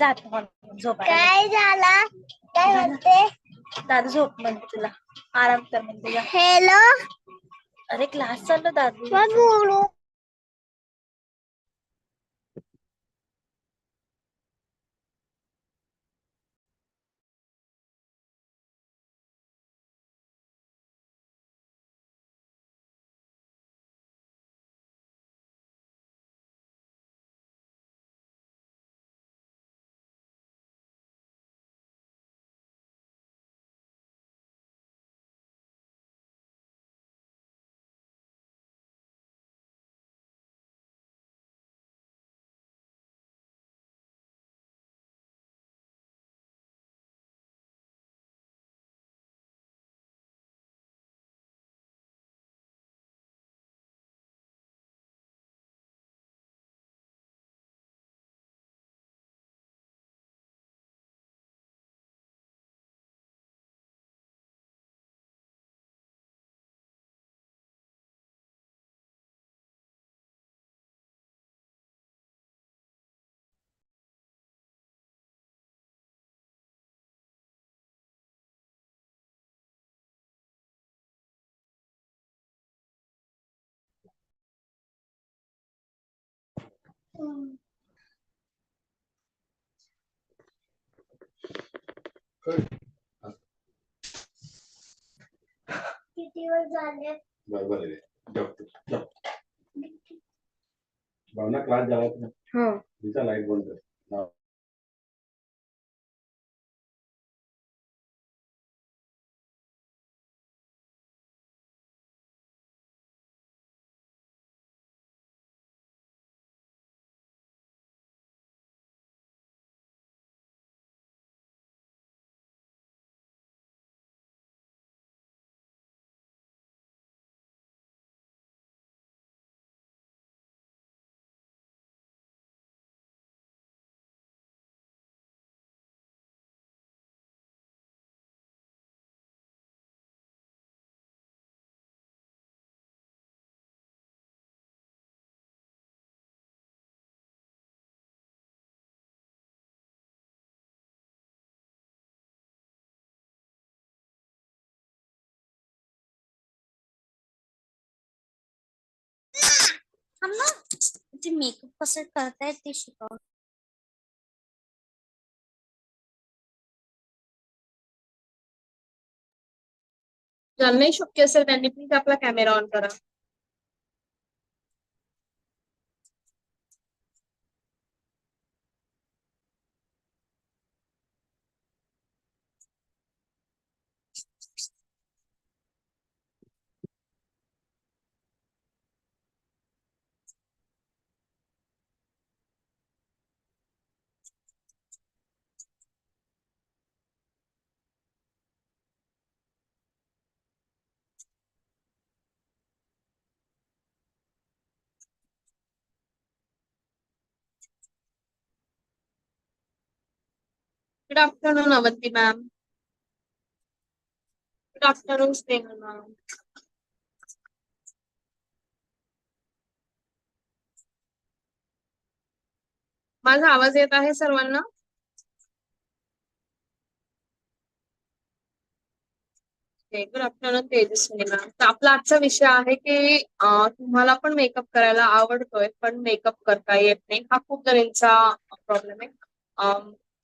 जातो झोपायला काय झाला? काय म्हणते? दादू झोप म्हणते तुला. आराम कर म्हणते हॅलो अरे क्लास चाललो दादू. किती वेळ झाले? बरोबर आहे भावना क्लास नाही? हो. तिचा लाइट बंद कर. हा. ना म्हणजे ते मेकअप कसं करतायत ते शिकव ज्यांनाही शक्य असेल त्यांनी प्लीज आपला कॅमेरा ऑन करा good afternoon Avanti ma'am good afternoon Snehal ma'am माझा आवाज येत आहे सर्वांना? गुड आफ्टरनून तेजस्वी मॅम तर आपला आजचा विषय आहे की तुम्हाला पण मेकअप करायला आवडतोय पण मेकअप करता येत नाही. हा खूप जणींचा प्रॉब्लेम आहे.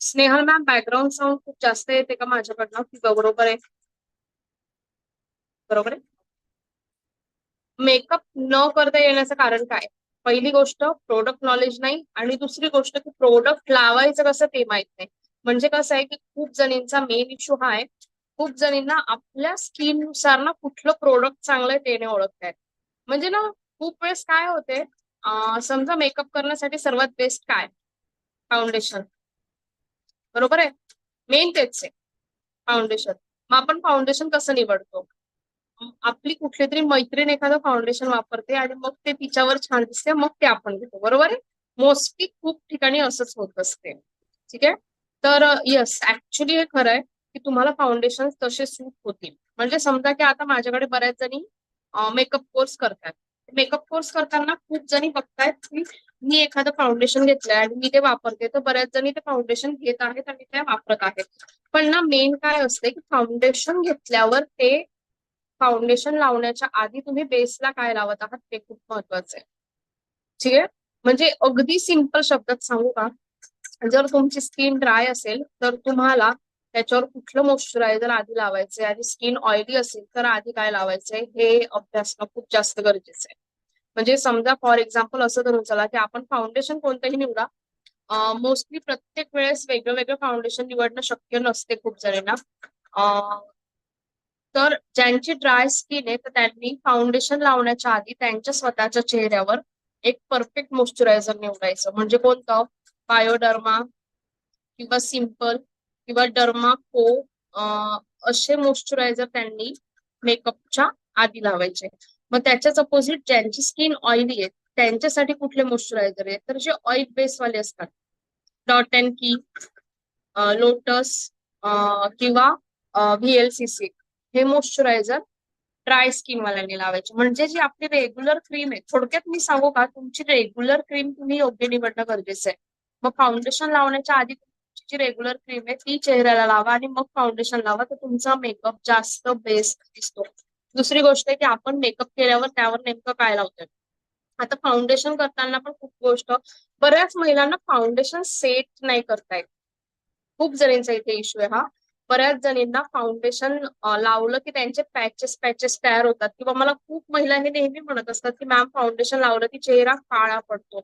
स्नेहल मॅम बॅकग्राऊंड साऊंड खूप जास्त येते का माझ्याकडनं? की बरोबर आहे? बरोबर आहे? मेकअप न करता येण्याचं कारण काय? पहिली गोष्ट प्रोडक्ट नॉलेज नाही. आणि दुसरी गोष्ट की प्रोडक्ट लावायचं कसं ते माहीत नाही. म्हणजे कसं आहे की खूप जणींचा मेन इश्यू हा आहे. खूप जणींना आपल्या स्किननुसार ना कुठलं प्रोडक्ट चांगलं आहे ते नाही ओळखतायत म्हणजे ना खूप वेळेस काय होते समजा मेकअप करण्यासाठी सर्वात बेस्ट काय? फाउंडेशन बरोबर आहे? मेन तेच आहे. फाउंडेशन मग आपण फाउंडेशन कसं निवडतो? आपली कुठली तरी मैत्रीण एखादं फाउंडेशन वापरते आणि मग ते तिच्यावर छान दिसते मग ते आपण घेतो. बरोबर आहे? मोस्टली खूप ठिकाणी असंच होत असते. ठीक आहे? तर यस ऍक्च्युली हे खरं आहे की तुम्हाला फाउंडेशन तसे सूट होतील. म्हणजे समजा की आता माझ्याकडे बऱ्याच जणी मेकअप कोर्स करतात. मेकअप कोर्स करताना खूप जणी बघतायत की मी एखादं फाउंडेशन घेतलंय आणि मी ते वापरते तर बऱ्याच जणी ते फाउंडेशन घेत आहेत आणि ते वापरत आहेत. पण ना मेन काय असते की फाउंडेशन घेतल्यावर ते फाउंडेशन लावण्याच्या आधी तुम्ही बेसला काय लावत आहात ते खूप महत्वाचं आहे. ठीक आहे? म्हणजे अगदी सिंपल शब्दात सांगू का? जर तुमची स्किन ड्राय असेल तर तुम्हाला त्याच्यावर कुठलं मॉइश्चरायझर आधी लावायचंय? आणि स्किन ऑइली असेल तर आधी काय लावायचंय? हे अभ्यासणं खूप जास्त गरजेचं आहे. म्हणजे समजा फॉर एक्झाम्पल असं धरून चला की आपण फाउंडेशन कोणतंही निवडा मोस्टली प्रत्येक वेळेस वेगळं वेगळं फाउंडेशन निवडणं शक्य नसते खूप जणांना. तर ज्यांची ड्राय स्किन आहे तर त्यांनी फाउंडेशन लावण्याच्या आधी त्यांच्या स्वतःच्या चेहऱ्यावर एक परफेक्ट मॉइश्चरायझर निवडायचं. म्हणजे कोणतं? बायोडर्मा किंवा सिंपल किंवा डर्मा को असे मॉइश्चरायझर त्यांनी मेकअपच्या आधी लावायचे. मग त्याच्याच अपोजिट ज्यांची स्किन ऑइली आहे त्यांच्यासाठी कुठले मॉइश्चरायझर आहे तर जे ऑइल बेस वाले असतात. डॉट अँड की लोटस किंवा व्हीएलसीसी हे मॉइश्चरायझर ड्राय स्किन वाल्यांनी लावायचे. म्हणजे जी आपली रेग्युलर क्रीम आहे. थोडक्यात मी सांगू का? तुमची रेग्युलर क्रीम तुम्ही योग्य निवडणं गरजेचं आहे. मग फाउंडेशन लावण्याच्या आधी तुमची जी रेग्युलर क्रीम आहे ती चेहऱ्याला लावा आणि मग फाउंडेशन लावा तर तुमचा मेकअप जास्त बेस्ट दिसतो. दुसरी गोष्ट आहे की आपण मेकअप केल्यावर त्यावर नेमकं काय लावतोय? आता फाउंडेशन करताना पण खूप गोष्ट बऱ्याच महिलांना फाउंडेशन सेट नाही करता येत. खूप जणींचा इथे इश्यू आहे हा. बऱ्याच जणींना फाउंडेशन लावलं की त्यांचे पॅचेस पॅचेस तयार होतात. किंवा मला खूप महिला हे नेहमी म्हणत असतात की मॅम फाउंडेशन लावलं की चेहरा काळा पडतो.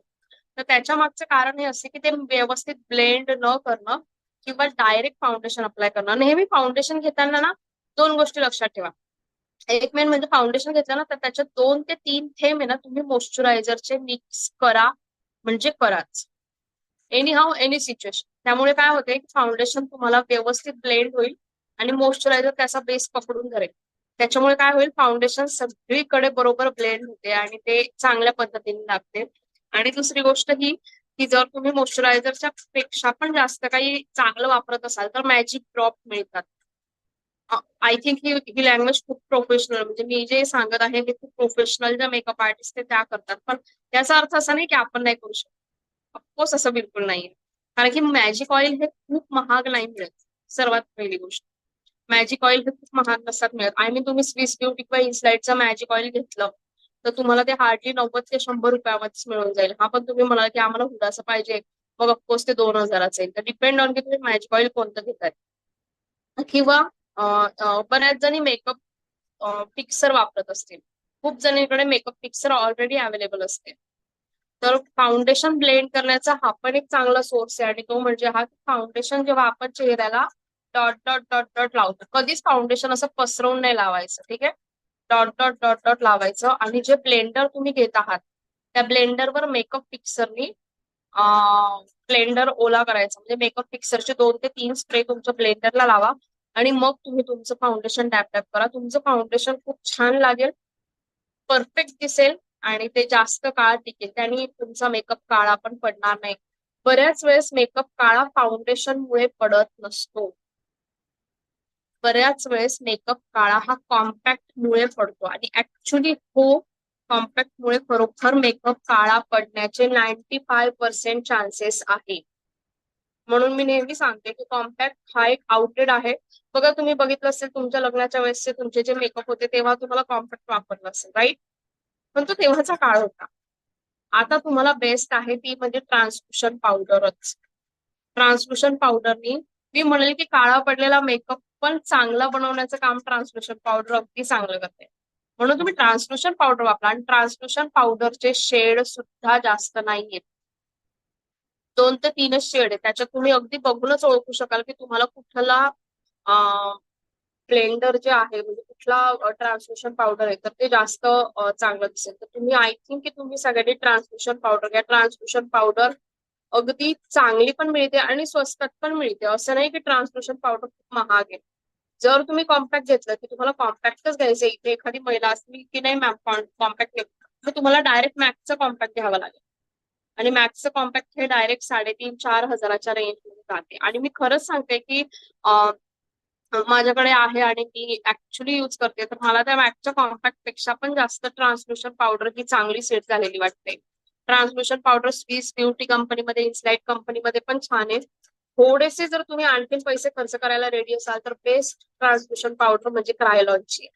तर त्याच्या मागचं कारण हे असते की ते व्यवस्थित ब्लेंड न करणं किंवा डायरेक्ट फाउंडेशन अप्लाय करणं. नेहमी फाउंडेशन घेताना ना दोन गोष्टी लक्षात ठेवा. एक मेन म्हणजे फाउंडेशन घेतलं ना तर त्याच्यात दोन ते तीन थेंब आहे ना तुम्ही मॉइश्चरायझरचे मिक्स करा म्हणजे कराच. एनी हाऊ एनी सिच्युएशन त्यामुळे काय होते की फाउंडेशन तुम्हाला व्यवस्थित ब्लेंड होईल आणि मॉइश्चरायझर त्याचा बेस पकडून धरेल. त्याच्यामुळे काय होईल फाउंडेशन सगळीकडे बरोबर ब्लेंड होते आणि ते चांगल्या पद्धतीने लागते. आणि दुसरी गोष्ट ही की जर तुम्ही मॉइश्चरायझरच्या पेक्षा पण जास्त काही चांगलं वापरत असाल तर मॅजिक ड्रॉप मिळतात. आय थिंक ही ही लँग्वेज खूप प्रोफेशनल म्हणजे मी जे सांगत आहे ते खूप प्रोफेशनल ज्या मेकअप आर्टिस्ट आहे त्या करतात. पण त्याचा अर्थ असा नाही की आपण नाही करू शकतो. ऑफकोर्स असं बिलकुल नाहीये. कारण की मॅजिक ऑइल हे खूप महाग नाही मिळत. सर्वात पहिली गोष्ट. मॅजिक ऑइल हे खूप महाग नसतात मिळत. आय मीन तुम्ही स्विस ब्युटी किंवा इन्सलाइटचं मॅजिक ऑइल घेतलं तर तुम्हाला ते हार्डली नव्वद ते शंभर रुपयामध्येच मिळून जाईल. हा पण तुम्ही म्हणाल की आम्हाला हुडासा पाहिजे. मग ऑफकोर्स ते दोन हजाराचं येईल. तर डिपेंड ऑन की तुम्ही मॅजिक ऑइल कोणतं घेताय. किंवा बऱ्याच जणी मेकअप पिक्सर वापरत असतील. खूप जणीकडे मेकअप पिक्सर ऑलरेडी अवेलेबल असते तर फाउंडेशन ब्लेंड करण्याचा हा पण एक चांगला सोर्स आहे आणि तो म्हणजे हा फाउंडेशन जेव्हा आपण चेहऱ्याला डॉट डॉट डॉट डॉट लावतो कधीच फाउंडेशन असं पसरवून नाही लावायचं ठीक आहे? डॉट डॉट डॉट डॉट लावायचं आणि जे ब्लेंडर तुम्ही घेत आहात त्या ब्लेंडरवर मेकअप पिक्सरनी ब्लेंडर ओला करायचा. म्हणजे मेकअप पिक्सरचे दोन ते तीन स्प्रे तुमच्या ब्लेंडरला लावा. आणि मग तुम्ही तुमचं फाउंडेशन टॅप टॅप करा. तुमचं फाउंडेशन खूप छान लागेल. परफेक्ट दिसेल आणि ते जास्त काळ टिकेल. त्याने तुमचा मेकअप काळा पण पडणार नाही. बऱ्याच वेळेस मेकअप काळा फाउंडेशन मुळे पडत नसतो. बऱ्याच वेळेस मेकअप काळा हा कॉम्पॅक्ट मुळे पडतो. आणि ऍक्च्युली हो कॉम्पॅक्ट मुळे खरोखर मेकअप काळा पडण्याचे नाईन्टी फाय पर्सेंट चान्सेस आहे. म्हणून मी नेहमी सांगते की कॉम्पॅक्ट हा एक आउटेड आहे. बघा तुम्ही बघितलं असेल तुमच्या लग्नाच्या वेळेसचे तुमचे जे मेकअप होते तेव्हा तुम्हाला कॉम्पॅक्ट वापरलं असेल राईट पण तो तेव्हाचा काळ होता. आता तुम्हाला बेस्ट आहे ती म्हणजे ट्रान्सल्युशन पावडरच ट्रान्सल्युशन पावडरनी मी म्हणेल की काळा पडलेला मेकअप पण चांगला बनवण्याचं काम ट्रान्सल्युशन पावडर अगदी चांगलं करते म्हणून तुम्ही ट्रान्सल्युशन पावडर वापरा. आणि ट्रान्सल्युशन पावडरचे शेड सुद्धा जास्त नाहीयेत. दोन ते तीनच शेड आहे त्याच्यात तुम्ही अगदी बघूनच ओळखू शकाल की तुम्हाला कुठला ब्लेंडर जे आहे म्हणजे कुठला ट्रान्समिशन पावडर आहे तर ते जास्त चांगलं दिसेल. तर तुम्ही आय थिंक की तुम्ही सगळ्यांनी ट्रान्समिशन पावडर घ्या. ट्रान्समिशन पावडर अगदी चांगली पण मिळते आणि स्वस्तात पण मिळते. असं नाही की ट्रान्समिशन पावडर खूप महाग आहे. जर तुम्ही कॉम्पॅक्ट घेतलं की तुम्हाला कॉम्पॅक्टच घ्यायचं आहे. इथे एखादी महिला असली की नाही मॅम कॉम्पॅक्ट तर तुम्हाला डायरेक्ट मॅक्सचं कॉम्पॅक्ट घ्यावं लागेल. आणि मॅक्सचं कॉम्पॅक्ट हे डायरेक्ट साडेतीन चार हजाराच्या रेंजमध्ये जाते. आणि मी खरंच सांगते की माझ्याकडे आहे आणि मी ऍक्च्युली युज करते. तर मला त्या मॅक्सच्या कॉम्पॅक्टपेक्षा पण जास्त ट्रान्सल्युशन पावडर ही चांगली सेट झालेली वाटते. ट्रान्सल्युशन पावडर स्वीस ब्युटी कंपनीमध्ये इन्सलाइट कंपनीमध्ये पण छान आहे थोडेसे जर तुम्ही आणखीन पैसे खर्च करायला रेडी असाल तर बेस्ट ट्रान्सल्युशन पावडर म्हणजे क्रायलॉनची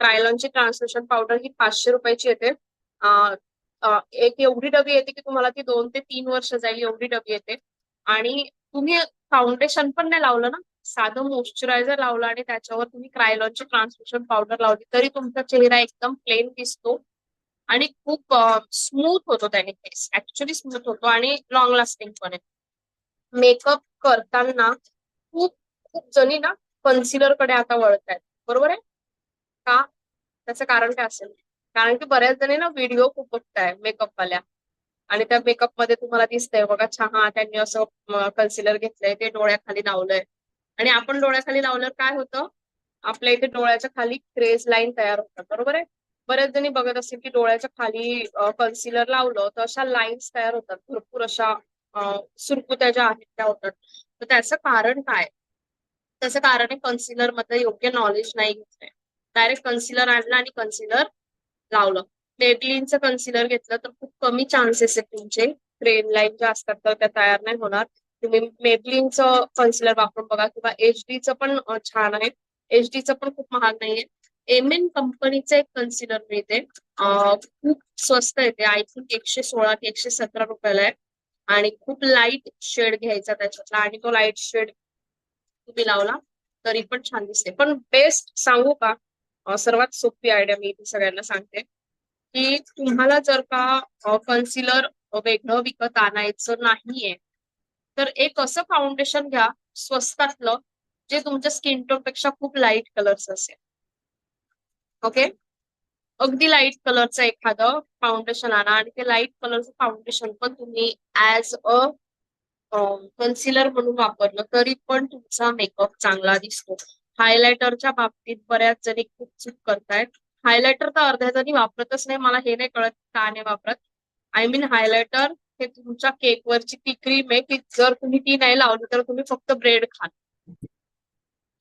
क्रायलॉनची ट्रान्सल्युशन पावडर ही पाचशे रुपयाची येते. एक एवढी डबी येते की तुम्हाला ती दोन ते तीन वर्ष जाईल एवढी डबी येते. आणि तुम्ही फाउंडेशन पण नाही लावलं ना? साधं मॉइश्चरायझर लावलं आणि त्याच्यावर तुम्ही क्रायलॉनची ट्रान्सल्युशन पावडर लावली तरी तुमचा चेहरा एकदम प्लेन दिसतो. आणि खूप स्मूथ होतो त्याने फेस. ऍक्च्युली स्मूथ होतो आणि लॉंग लास्टिंग पण आहे. मेकअप करताना खूप खूप जणी ना कन्सिलरकडे आता वळत आहेत बरोबर आहे? का? त्याचं कारण काय असेल? कारण की बऱ्याच जणी ना व्हिडिओ खूप बघताय मेकअप वाल्या. आणि त्या मेकअपमध्ये तुम्हाला दिसतंय बघा छान त्यांनी असं कन्सिलर घेतलंय ते डोळ्याखाली लावलंय. आणि आपण डोळ्याखाली लावल्यावर काय होतं? आपल्या इथे डोळ्याच्या खाली क्रेज लाईन तयार होतात बरोबर आहे? बऱ्याच जणी बघत असतील की डोळ्याच्या खाली कन्सिलर लावलं तर अशा लाईन्स तयार होतात. भरपूर अशा सुरकुत्या ज्या आहेत त्या होतात. तर त्याचं कारण काय? त्याचं कारण आहे कन्सिलरमध्ये योग्य नॉलेज नाही. घेतलंय डायरेक्ट कन्सिलर आणलं आणि कन्सिलर लावलं. मेबलिनचं कन्सिलर घेतलं तर खूप कमी चान्सेस आहेत तुमचे. क्रेन लाईन ज्या असतात तर त्या तयार नाही होणार. तुम्ही मेबलिनचं कन्सिलर वापरून बघा किंवा एच डीचं पण छान आहे. एच डीचं पण खूप महाग नाहीये. एम एन कंपनीचं एक कन्सिलर मिळते. खूप स्वस्त येते आय थिंक एकशे सोळा ते एकशे सतरा रुपयाला आहे. आणि खूप लाइट शेड घ्यायचा त्याच्यातला. आणि तो लाइट शेड तुम्ही लावला तरी पण छान दिसते. पण बेस्ट सांगू का? सर्वात सोपी आयडिया मी सगळ्यांना सांगते की तुम्हाला जर का कन्सिलर वेगळं विकत आणायचं नाहीये तर एक असं फाउंडेशन घ्या स्वस्तातलं जे तुमच्या स्किन टोनपेक्षा खूप लाइट कलरचं असेल. ओके अगदी लाइट कलरचं एखादं फाउंडेशन आणा आणि ते लाइट कलरचं फाउंडेशन पण तुम्ही ऍज अ कन्सिलर म्हणून वापरलं तरी पण तुमचा मेकअप चांगला दिसतो. हायलायटरच्या बाबतीत बऱ्याच जणी खूप चूक करतायत. हायलायटर तर अर्ध्या जणी वापरतच नाही मला हे नाही कळत का नाही वापरत. आय मीन हायलायटर हे तुमच्या केकवरची ती क्रीम आहे की जर तुम्ही ती नाही लावली तर तुम्ही फक्त ब्रेड खाल.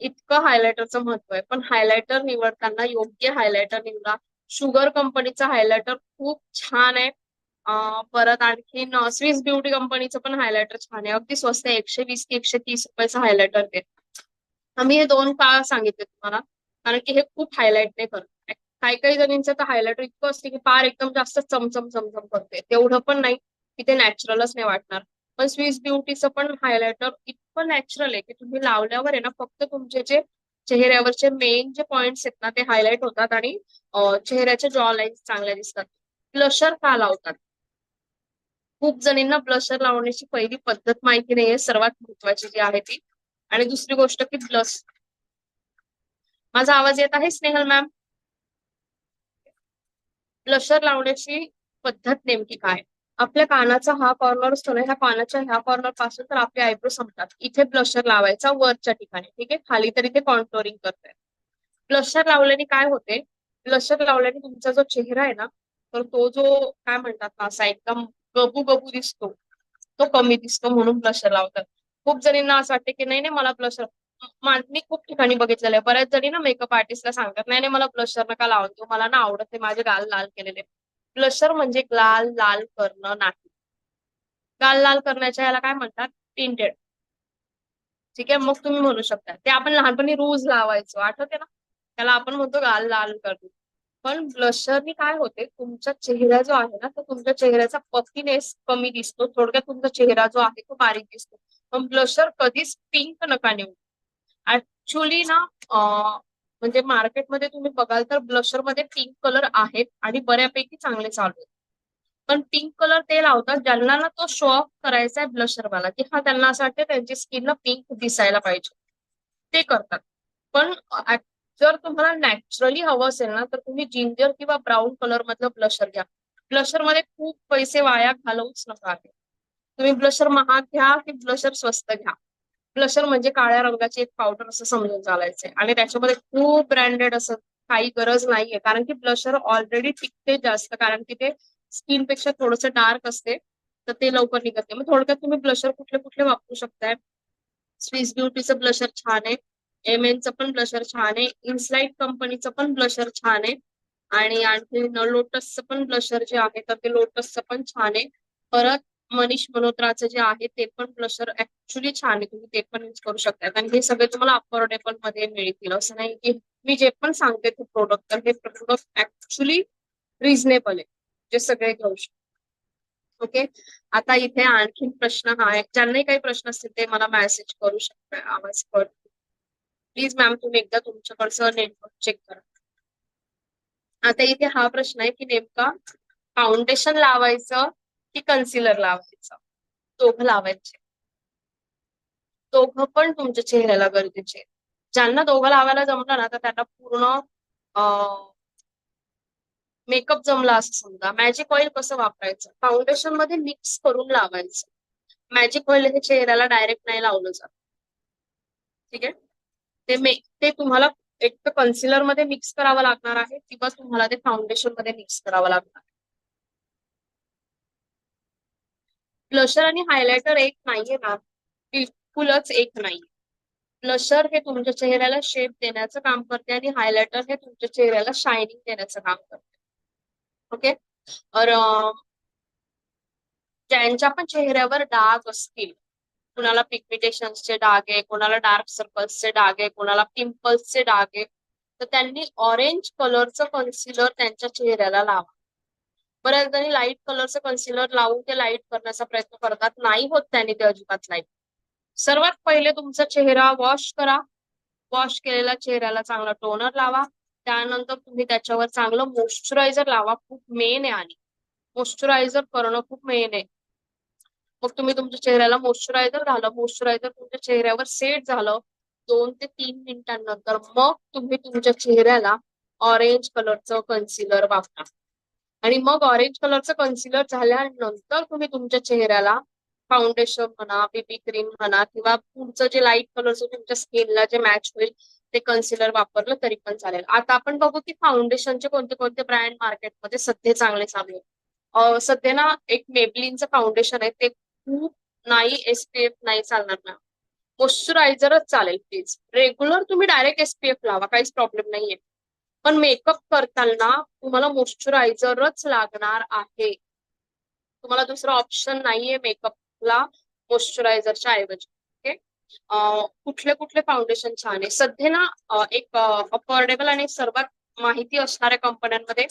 इतकं हायलायटरचं महत्त्व आहे. पण हायलायटर निवडताना योग्य हायलायटर निवडा. शुगर कंपनीचं हायलायटर खूप छान आहे. परत आणखीन स्विस ब्युटी कंपनीचं पण हायलायटर छान आहे. अगदी स्वस्त आहे. एकशे वीस ते एकशे तीस रुपयाचा हायलायटर ते आम्ही हे दोन का सांगितले तुम्हाला. कारण की हे खूप हायलाइट नाही करत काही काही जणींचं तर हायलायटर इतकं असते की पार एकदम जास्त चमचम चमचम करते तेवढं पण नाही की ते नॅचरलच नाही वाटणार. पण स्विस ब्युटीचं पण हायलायटर इतकं नॅचरल आहे की तुम्ही लावल्यावर आहे ना फक्त तुमचे जे चेहऱ्यावरचे मेन जे पॉइंट्स आहेत ना ते हायलाइट होतात आणि चेहऱ्याच्या जॉ लाईन्स चांगल्या दिसतात. ब्लशर का लावतात? खूप जणींना ब्लशर लावण्याची पहिली पद्धत माहिती नाहीये. सर्वात महत्वाची जी आहे ती. आणि दुसरी गोष्ट की ब्लश माझा आवाज येत आहे स्नेहल मॅम ब्लशर लावण्याची पद्धत नेमकी काय? आपल्या कानाचा हा कॉर्नर असतो ना ह्या कानाच्या ह्या कॉर्नरपासून तर आपले आयब्रो संपतात. इथे ब्लशर लावायचा वरच्या ठिकाणी ठीक आहे? खाली तरी ते कॉन्टोरिंग करताय. ब्लशर लावल्याने काय होते? ब्लशर लावल्याने तुमचा जो चेहरा आहे ना तर तो जो काय म्हणतात ना असा एकदम गबू गबू दिसतो तो कमी दिसतो म्हणून ब्लशर लावतात. खूप जणींना असं वाटतं की नाही नाही मला ब्लशर मी खूप ठिकाणी बघितलेलं आहे. बऱ्याच जणी ना मेकअप आर्टिस्टला सांगतात नाही नाही मला ब्लशर नका लावून देऊ मला ना आवडत नाही माझे गाल लाल केलेले. ब्लशर म्हणजे लाल लाल करणं नाही. गाल लाल करण्याच्या याला काय म्हणतात? टिंटेड ठीक आहे? मग तुम्ही म्हणू शकता. ते आपण लहानपणी रोज लावायचो. आठवते ना? त्याला आपण म्हणतो गाल लाल करणं. पण ब्लशरनी काय होते? तुमचा चेहरा जो आहे ना तो तुमच्या चेहऱ्याचा पफिनेस कमी दिसतो. थोडक्यात तुमचा चेहरा जो आहे तो बारीक दिसतो. पण ब्लशर कधीच पिंक नका निवडू ऍक्च्युली ना म्हणजे मार्केटमध्ये तुम्ही बघाल तर ब्लशरमध्ये पिंक कलर आहेत आणि बऱ्यापैकी चांगले चालू आहेत. पण पिंक कलर ते लावतात ज्यांना ना तो शो ऑफ करायचा आहे ब्लशरवाला की हा त्यांना असं वाटतं त्यांची स्किनला पिंक दिसायला पाहिजे. ते करतात. पण जर तुम्हाला नॅचरली हवं असेल ना तर तुम्ही जिंजर किंवा ब्राऊन कलर मधलं ब्लशर घ्या. ब्लशरमध्ये खूप पैसे वाया घालवूच नका. तुम्ही ब्लशर महाग घ्या की ब्लशर स्वस्त घ्या. ब्लशर म्हणजे काळ्या रंगाची एक पावडर असं समजून चालायचंय. आणि त्याच्यामध्ये खूप ब्रँडेड असं काही गरज नाहीये. कारण की ब्लशर ऑलरेडी टिकते जास्त. कारण की ते स्किनपेक्षा थोडंसं डार्क असते. तर ते लवकर निघत नाही. मग थोडक्यात तुम्ही ब्लशर कुठले कुठले वापरू शकताय? स्विस ब्युटीचं ब्लशर छान आहे. एम एनचं पण ब्लशर छान आहे. इन्स्लाइट कंपनीचं पण ब्लशर छान आहे. आणि आणखी लोटसचं पण ब्लशर जे आहे तर ते लोटसचं पण छान आहे. परत मनीष मल्होत्राचं जे आहे ते पण ब्लशर ऍक्च्युली छान आहे. तुम्ही ते पण युज करू शकता. आणि हे सगळे तुम्हाला अफोर्डेबलमध्ये मिळतील. असं नाही की मी जे पण सांगते ते प्रोडक्ट तर हे प्रोडक्ट ऍक्च्युली रिझनेबल आहे. जे सगळे घेऊ शकतात ओके आता इथे आणखीन प्रश्न हा आहे. ज्यांनाही काही प्रश्न असतील ते मला मेसेज करू शकता. आवाज कर प्लीज मॅम तुम्ही एकदा तुमच्याकडचं नेटवर्क चेक करा. आता इथे हा प्रश्न आहे की नेमका फाउंडेशन लावायचं की कन्सिलर लावायचं. दोघं लावायचे. दोघं पण तुमच्या चेहऱ्याला गरजेचे. ज्यांना दोघं लावायला जमलं ना तर त्यांना पूर्ण मेकअप जमला असं समजा. मॅजिक ऑइल कसं वापरायचं? फाउंडेशनमध्ये मिक्स करून लावायचं. मॅजिक ऑइल हे चेहऱ्याला डायरेक्ट नाही लावलं जात. ठीक आहे? ते मे ते तुम्हाला एक तर कन्सिलरमध्ये मिक्स करावं लागणार आहे किंवा तुम्हाला ते फाउंडेशनमध्ये मिक्स करावं लागणार आहे. ब्लशर आणि हायलायटर एक नाहीये ना बिलकुलच एक नाही ब्लशर हे तुमच्या चेहऱ्याला शेप देण्याचं काम करते आणि हायलायटर हे तुमच्या चेहऱ्याला शायनिंग देण्याचं काम करते. ओके और ज्यांच्या पण चेहऱ्यावर डाग असतील कुणाला पिगमिटेशनचे डाग आहे कोणाला डार्क सर्कल्सचे डाग आहे कोणाला पिंपल्सचे डाग आहे तर त्यांनी ऑरेंज कलरचं कन्सिलर त्यांच्या चेहऱ्याला लावा. बऱ्याच जणी लाइट कलरचं कन्सिलर लावून ते लाइट करण्याचा प्रयत्न करतात नाही होत त्यांनी ते अजिबात लाइट सर्वात पहिले तुमचा चेहरा वॉश करा. वॉश केलेला चेहऱ्याला चांगला टोनर लावा. त्यानंतर तुम्ही त्याच्यावर चांगलं मॉइश्चरायझर लावा खूप मेन आहे आणि. मॉइश्चरायझर करणं खूप मेन आहे. मग तुम्ही तुमच्या चेहऱ्याला मॉइश्चरायझर घालं. मॉइश्चरायझर तुमच्या चेहऱ्यावर सेट झालं दोन ते तीन मिनिटांनंतर मग तुम्ही तुमच्या चेहऱ्याला ऑरेंज कलरचं कन्सिलर वापरा. आणि मग ऑरेंज कलरचं कन्सिलर झाल्यानंतर तुम्ही तुमच्या चेहऱ्याला फाउंडेशन म्हणा बीबी क्रीम म्हणा किंवा पुढचं जे लाइट कलरचं तुमच्या स्किनला जे मॅच होईल ते कन्सिलर वापरलं तरी पण चालेल. आता आपण बघू की फाउंडेशनचे कोणते कोणते ब्रँड मार्केटमध्ये सध्या चांगले चालू आहेत. सध्या ना एक मेबलिनचं फाउंडेशन आहे ते खूप नाही एसपीएफ नाही चालणार ना. मॉइश्चरायझरच चालेल प्लीज रेग्युलर तुम्ही डायरेक्ट एसपीएफ लावा काहीच प्रॉब्लेम नाहीये. पण मेकअप करताना तुम्हाला मॉइश्चरायझरच लागणार आहे. तुम्हाला दुसरा ऑप्शन नाहीये मेकअपला मॉइश्चरायझरच्या ऐवजी ओके कुठले कुठले फाउंडेशन छान आहे. सध्या ना एक अफोर्डेबल आणि सर्वात माहिती असणाऱ्या कंपन्यांमध्ये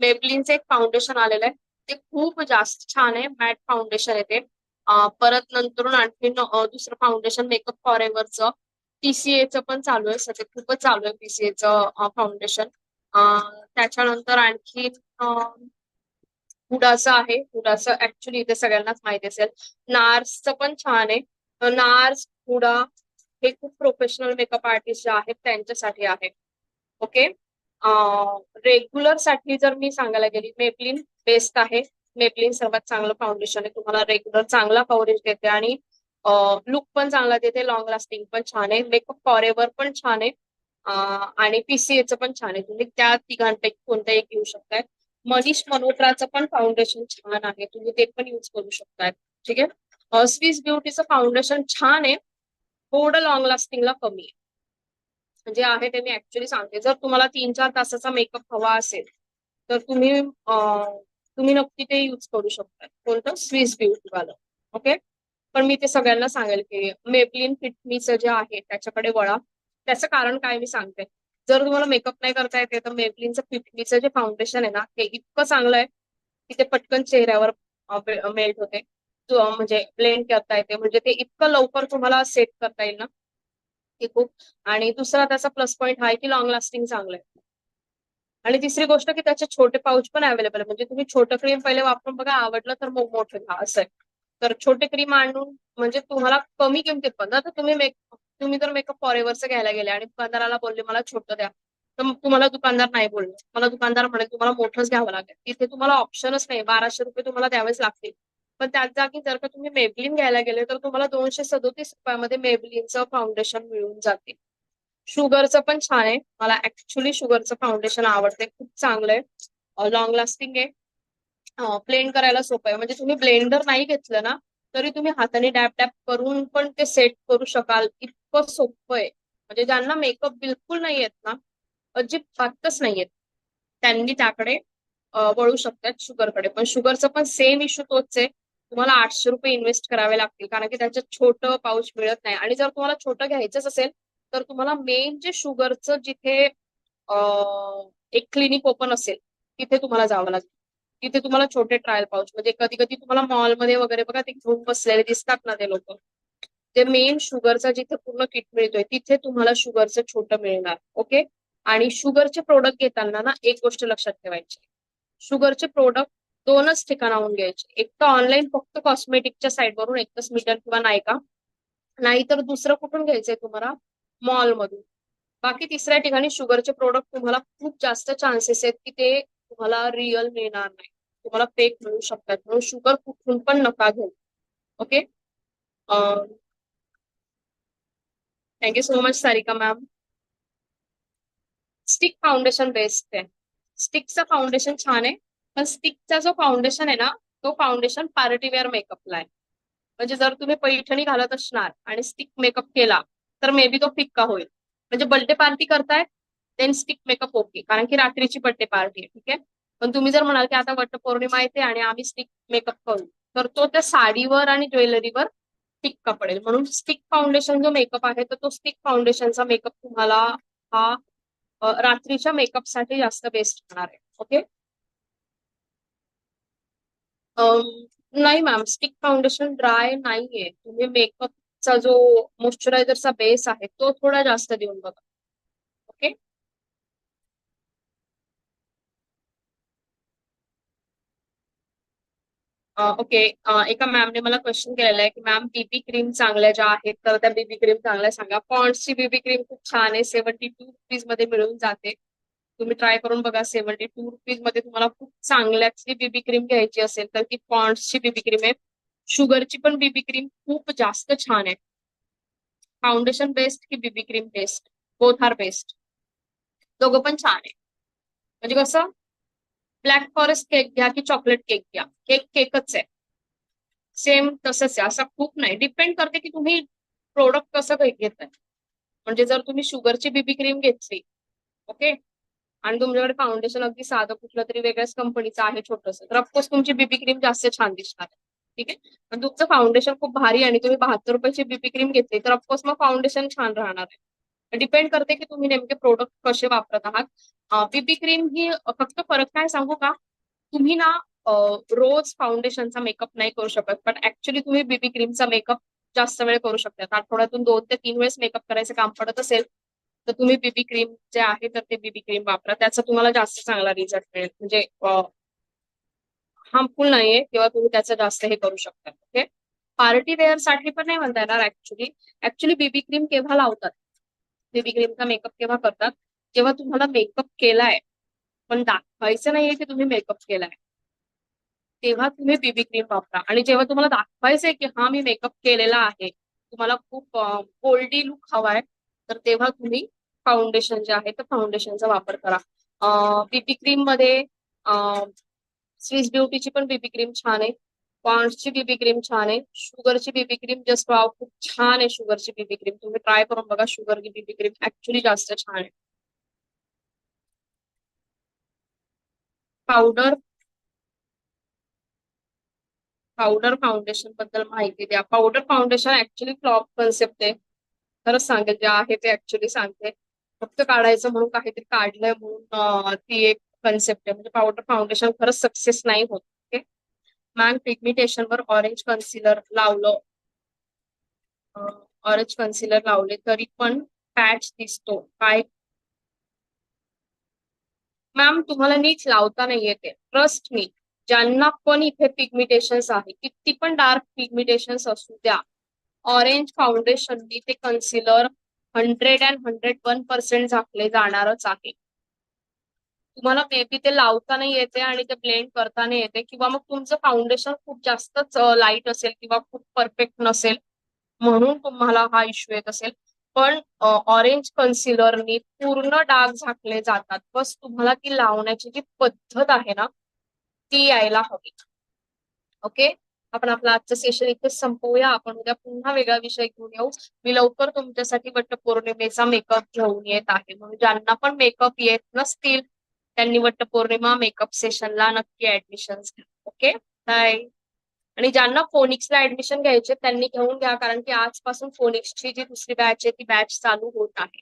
मेबलिनचं एक फाउंडेशन आलेलं आहे. ते खूप जास्त छान आहे. मॅट फाउंडेशन आहे ते. परत नंतर आणखीन दुसरं फाउंडेशन मेकअप फॉर एव्हरचं पीसीएचं पण चालू आहे सध्या खूपच चालू आहे पीसीएचं फाउंडेशन त्याच्यानंतर आणखी हुडाचं आहे. हुडाचं ऍक्च्युली इथे सगळ्यांनाच माहिती असेल. नार्सचं पण छान आहे. नार्स हुडा हे खूप प्रोफेशनल मेकअप आर्टिस्ट जे आहेत त्यांच्यासाठी आहे. ओके रेग्युलरसाठी जर मी सांगायला गेली मेपलिन बेस्ट आहे. मेपलिन सर्वात चांगलं फाउंडेशन आहे. तुम्हाला रेग्युलर चांगला कव्हरेज देते आणि लुक पण चांगला देते लॉंग लास्टिंग पण छान आहे मेकअप फॉरेवर पण छान आहे आणि पीसीएचं पण छान आहे तुम्ही त्या तिघांपैकी कोणतं एक घेऊ शकताय. मनीष मल्होत्राचं पण फाउंडेशन छान आहे तुम्ही ते पण युज करू शकताय ठीक आहे? स्विस ब्युटीचं फाउंडेशन छान आहे थोडं लॉंग लास्टिंगला कमी आहे. म्हणजे आहे ते मी ऍक्च्युली सांगते जर तुम्हाला तीन चार तासाचा मेकअप हवा असेल तर तुम्ही तुम्ही नक्की ते युज करू शकता कोणतं? स्विस ब्युटीवालं ओके पण मी ते सगळ्यांना सांगेल की मेपलिन फिटमीचं जे आहे त्याच्याकडे वळा. त्याचं कारण काय मी सांगते. जर तुम्हाला मेकअप नाही करता येते तर मेपलिनचं फिटमीचं जे फाउंडेशन आहे ना ते इतकं चांगलं आहे की ते पटकन चेहऱ्यावर मेल्ट होते. म्हणजे ब्लेंड करता येते म्हणजे ते इतकं लवकर तुम्हाला सेट करता येईल ना ते खूप. आणि दुसरा त्याचा प्लस पॉईंट हा आहे की लॉंग लास्टिंग चांगलं आहे. आणि तिसरी गोष्ट की त्याचे छोटे पाऊच पण अवेलेबल आहे. म्हणजे तुम्ही छोटं क्रीम पहिले वापरून बघा आवडलं तर मग मोठं घ्या असं आहे. तर छोटे क्रीम आणून म्हणजे तुम्हाला कमी किमतीत पण. आता तुम्ही मेक तुम्ही जर मेकअप फॉरेवरचं घ्यायला गेले आणि दुकानदाराला बोलले मला छोटं द्या. तर तुम्हाला दुकानदार नाही बोलणार. मला दुकानदार म्हणे तुम्हाला मोठंच घ्यावं लागेल. तिथे तुम्हाला ऑप्शनच नाही. बाराशे रुपये तुम्हाला द्यावेच लागतील. पण त्याच जागी जर का तुम्ही मेबलिन घ्यायला गेले तर तुम्हाला दोनशे सदोतीस रुपयामध्ये मेबलिनचं फाउंडेशन मिळून जाते. शुगरचं पण छान आहे. मला ऍक्च्युली शुगरचं फाउंडेशन आवडते. खूप चांगलं आहे. लॉंग लास्टिंग आहे. प्लेन करायला सोपं आहे. म्हणजे तुम्ही ब्लेंडर नाही घेतलं ना तरी तुम्ही हाताने डॅप डॅप करून पण ते सेट करू शकाल. इतकं सोपं आहे. म्हणजे ज्यांना मेकअप बिलकुल नाही येत ना अजिबातच नाही येत. त्यांनी त्याकडे वळू शकतात शुगरकडे पण शुगरचं पण सेम इश्यू तोच आहे. तुम्हाला आठशे रुपये इन्व्हेस्ट करावे लागतील. कारण की त्याच्यात छोटं पाऊच मिळत नाही. आणि जर तुम्हाला छोटं घ्यायचंच असेल तर तुम्हाला मेन जे शुगरचं जिथे एक क्लिनिक ओपन असेल तिथे तुम्हाला जावं लागेल. तिथे तुम्हाला छोटे ट्रायल पाऊच म्हणजे कधी कधी तुम्हाला मॉलमध्ये वगैरे बघा ते घेऊन बसलेले दिसतात ना ते लोक. ते मेन शुगरचा जिथे पूर्ण किट मिळतोय तिथे तुम्हाला शुगरचं छोटं मिळणार ओके आणि शुगरचे प्रोडक्ट घेताना ना एक गोष्ट लक्षात ठेवायची. शुगरचे प्रोडक्ट दोनच ठिकाणाहून घ्यायचे. एक तर ऑनलाईन फक्त कॉस्मेटिकच्या साईडवरून एक तर स्मिटन किंवा नायका नाहीतर दुसरं कुठून घ्यायचंय तुम्हाला? मॉलमधून बाकी तिसऱ्या ठिकाणी शुगरचे प्रोडक्ट तुम्हाला खूप जास्त चान्सेस आहेत की ते तुम्हाला रिअल मिळणार नाही. तुम्हाला फेक मिळू शकतात. म्हणून शुगर कुठून पण नका घेऊ. Okay thank you so much Sarika ma'am stick foundation best आहे. स्टिकचं फाउंडेशन छान आहे. पण स्टिकचा जो फाउंडेशन आहे ना तो फाउंडेशन पार्टी वेअर मेकअपला आहे. म्हणजे जर तुम्ही पैठणी घालत असणार आणि स्टिक मेकअप केला तर मे बी तो फिक्का होईल. म्हणजे बर्थडे पार्टी करतायत देन स्टिक मेकअप ओके कारण की रात्रीची बर्थडे पार्टी आहे ठीक आहे? पण तुम्ही जर म्हणाल की आता वटपौर्णिमा येते आणि आम्ही स्टिक मेकअप करू तर तो त्या साडीवर आणि ज्वेलरीवर फिक्का पडेल म्हणून स्टिक फाउंडेशन जो मेकअप आहे तर तो स्टिक फाउंडेशनचा मेकअप तुम्हाला हा रात्रीच्या मेकअपसाठी जास्त बेस्ट होणार आहे ओके नाही मॅम स्टिक फाउंडेशन ड्राय नाहीये. तुम्ही मेकअपचा जो मॉइश्चरायझरचा बेस आहे तो थोडा जास्त देऊन बघा. ओके एका मॅमने मला क्वेश्चन की मॅम बीबी क्रीम चांगल्या ज्या आहेत, तर त्या बीबी क्रीम चांगल्या सांगा. पॉन्ड्सची बीबी क्रीम खूप छान आहे सेव्हन्टी टू रुपीज़ मिळून जाते. तुम्ही ट्राय करून बघा सेव्हन्टी टू रुपीज़ मध्ये तुम्हाला खूप चांगल्याची बीबी क्रीम घ्यायची असेल, तर ती बीबी क्रीम आहे. शुगरची पण बीबी क्रीम खूप जास्त छान आहे. फाउंडेशन बेस्ट की BB cream best both are best दोघं पण छान कसं? ब्लॅक फॉरेस्ट केक घ्या की चॉकलेट केक घ्या. केक केकच आहे. सेम तसंच आहे. असं खूप नाही. डिपेंड करते की तुम्ही प्रोडक्ट कसं काही घेताय म्हणजे जर तुम्ही शुगरची बीबी क्रीम घेतली ओके आणि तुमच्याकडे फाउंडेशन अगदी साधं कुठलं तरी वेगळ्याच कंपनीचं आहे छोटस तर ऑफकोर्स तुमची बीबी क्रीम जास्त छान दिसणार आहे. ठीक आहे? पण तुमचं फाउंडेशन खूप भारी आणि तुम्ही बहात्तर रुपयाची बीबी क्रीम घेतली तर ऑफकोर्स मग फाउंडेशन छान राहणार आहे. डिपेंड करते की तुम्ही नेमके प्रोडक्ट कसे वापरत आहात. बीबी क्रीम ही फक्त फरक काय सांगू का? तुम्ही ना रोज फाउंडेशनचा मेकअप नाही करू शकत पण ऍक्च्युली तुम्ही बीबी क्रीमचा मेकअप जास्त वेळ करू शकता आठवड्यातून दोन ते तीन वेळेस मेकअप करायचं काम पडत असेल तर तुम्ही बीबी क्रीम जे आहे तर ते बीबी क्रीम वापरा. त्याचा तुम्हाला जास्त चांगला रिझल्ट मिळेल. म्हणजे हार्मफुल नाहीये किंवा तुम्ही त्याचं जास्त हे करू शकता. ओके पार्टी वेअरसाठी पण नाही म्हणता येणार ऍक्च्युली ऍक्च्युली बीबी क्रीम केव्हा लावतात? बेबी क्रीमचा मेकअप केव्हा करतात? जेव्हा तुम्हाला मेकअप केलाय पण दाखवायचं नाहीये की तुम्ही मेकअप केलाय तेव्हा तुम्ही बीबी क्रीम वापरा. आणि जेव्हा तुम्हाला दाखवायचंय की हा मी मेकअप केलेला आहे तुम्हाला खूप गोल्डी लुक हवाय तर तेव्हा तुम्ही फाउंडेशन जे आहे तर फाउंडेशनचा वापर करा. बीबी क्रीममध्ये स्विस ब्युटीची पण बीबी क्रीम छान आहे. पॉन्ड्सची बीबी क्रीम छान आहे. शुगरची बीबी क्रीम जस्ट वाव खूप छान आहे शुगरची बीबी क्रीम तुम्ही ट्राय करून बघा शुगर बीबी क्रीम ऍक्च्युली जास्त छान आहे. पावडर पावडर फाउंडेशन बद्दल माहिती द्या. Powder foundation actually flop concept आहे. खरंच सांगेल जे आहे ते ऍक्च्युली सांगते. फक्त काढायचं म्हणून काहीतरी काढलंय म्हणून अं, ती एक कन्सेप्ट आहे. म्हणजे पावडर फाउंडेशन खरंच सक्सेस नाही होत. मॅम पिगमिटेशनवर ऑरेंज कन्सिलर लावलं. ऑरेंज कन्सिलर लावले तरी पण पॅच दिसतो. काय? मॅम तुम्हाला नीट लावता नाही येते. ट्रस्ट मी ज्यांना पण इथे पिगमिटेशन्स आहे किती पण डार्क पिगमिटेशन्स असू द्या ऑरेंज फाउंडेशननी ते concealer hundred and hundred one percent झाकले जाणारच आहे. तुम्हाला मे बी ते लावता नाही येते आणि ते ब्लेंड करता नाही येते किंवा मग तुमचं फाउंडेशन खूप जास्तच लाइट असेल किंवा खूप परफेक्ट नसेल म्हणून तुम्हाला हा इश्यू येत असेल. पण ऑरेंज कन्सिलरनी पूर्ण डाग झाकले जातात. बस तुम्हाला ती लावण्याची जी पद्धत आहे ना ती यायला हवी. ओके आपण आपलं आजचं सेशन इथे संपवूया. आपण उद्या पुन्हा वेगळा विषय घेऊन येऊ. मी लवकर तुमच्यासाठी वट्ट पौर्णिमेचा मेकअप घेऊन येत आहे. म्हणून ज्यांना पण मेकअप येत नसतील त्यांनी वटपौर्णिमा मेकअप सेशनला नक्की ऍडमिशन ओके बाय आणि ज्यांना फोनिक्सला ऍडमिशन घ्यायचे त्यांनी घेऊन घ्या कारण की आजपासून फोनिक्सची जी दुसरी बॅच आहे ती बॅच चालू होत आहे.